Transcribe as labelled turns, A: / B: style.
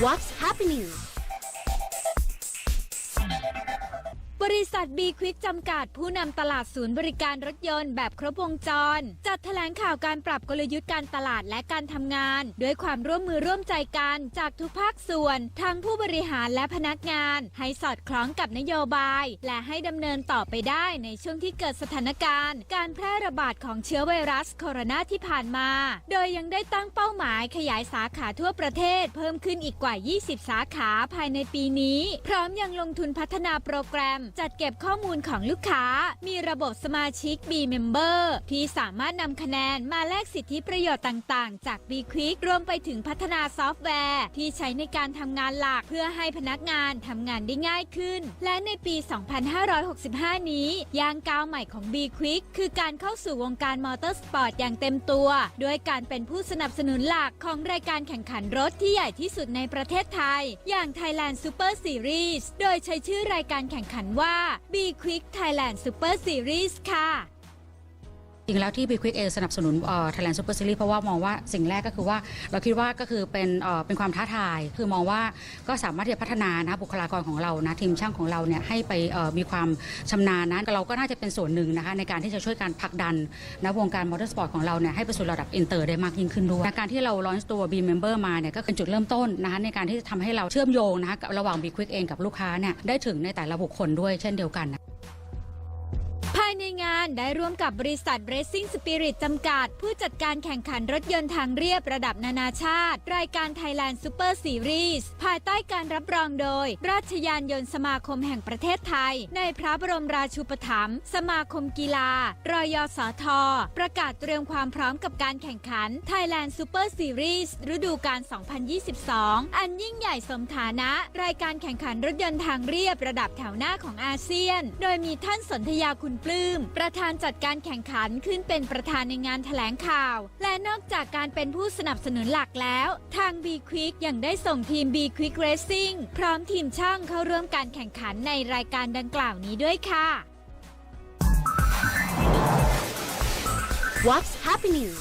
A: What's happening
B: บริษัท B Quick จำกัดผู้นำตลาดศูนย์บริการรถยนต์แบบครบวงจร จัดแถลงข่าวการปรับกลยุทธ์การตลาดและการทำงาน ด้วยความร่วมมือร่วมใจกันจากทุกภาคส่วนทั้งผู้บริหารและพนักงาน ให้สอดคล้องกับนโยบาย และให้ดำเนินต่อไปได้ในช่วงที่เกิดสถานการณ์ การแพร่ระบาดของเชื้อไวรัสโคโรนาที่ผ่านมา โดยยังได้ตั้งเป้าหมายขยายสาขาทั่วประเทศ เพิ่มขึ้นอีกกว่า 20 สาขาภายในปีนี้ พร้อมยังลงทุนพัฒนาโปรแกรมจัดเก็บข้อมูลของลูกค้า มีระบบสมาชิก B Member ที่สามารถนำคะแนนมาแลกสิทธิประโยชน์ต่างๆ จาก B Quick รวมไปถึงพัฒนาซอฟต์แวร์ ที่ใช้ในการทำงานหลักเพื่อให้พนักงานทำงานได้ง่ายขึ้น และในปี 2565 นี้ย่างก้าวใหม่ของ B Quick คือการเข้าสู่วงการมอเตอร์สปอร์ตอย่างเต็มตัว ด้วยการเป็นผู้สนับสนุนหลักของรายการแข่งขันรถที่ใหญ่ที่สุดในประเทศไทย อย่าง Thailand Super Series โดยใช้ชื่อรายการแข่งขันว่า B Quick Thailand Super Series ค่ะ
C: จริงแล้วที่ B Quick เองสนับสนุนเอ่อ Thailand Super Series เพราะว่ามองว่าสิ่งแรกก็คือว่าเราคิดว่าก็คือเป็นเป็นความท้าทาย คือมองว่าก็สามารถที่จะพัฒนานะบุคลากรของเรานะทีมช่างของเราเนี่ยให้ไปมีความชำนาญนะเราก็น่าจะเป็นส่วนหนึ่งนะคะในการที่จะช่วยการผลักดันนะวงการมอเตอร์สปอร์ตของเราเนี่ยให้ไปสู่ระดับอินเตอร์ได้มากยิ่งขึ้นด้วยการที่เราลอนตัว B Member มาเนี่ยก็เป็นจุดเริ่มต้นนะคะในการที่จะทำให้เราเชื่อมโยงนะคะระหว่าง B Quick เองกับลูกค้าเนี่ยได้ถึงในแต่ละบุคคลด้วยเช่นเดียวกั
B: น งานได้ร่วมกับบริษัท Racing Spirit จำกัด ผู้จัดการแข่งขันรถยนต์ทางเรียบระดับนานาชาติ รายการ Thailand Super Series ภายใต้การรับรองโดย ราชยานยนต์สมาคมแห่งประเทศไทย ในพระบรมราชูปถัมภ์สมาคมกีฬารอยสท ประกาศเตรียมความพร้อมกับการแข่งขัน Thailand Super Series ฤดูกาล 2022 อันยิ่งใหญ่สมฐานะ รายการแข่งขันรถยนต์ทางเรียบระดับแถวหน้าของอาเซียน โดยมีท่านสนธยาคุณปลื้มประธานจัดการแข่งขันขึ้นเป็นประธานในงานแถลงข่าว และนอกจากการเป็นผู้สนับสนุนหลักแล้ว ทาง B Quick ยังได้ส่งทีม B Quick Racing พร้อมทีมช่างเข้าร่วมการแข่งขันในรายการดังกล่าวนี้ด้วยค่ะ
A: What's happening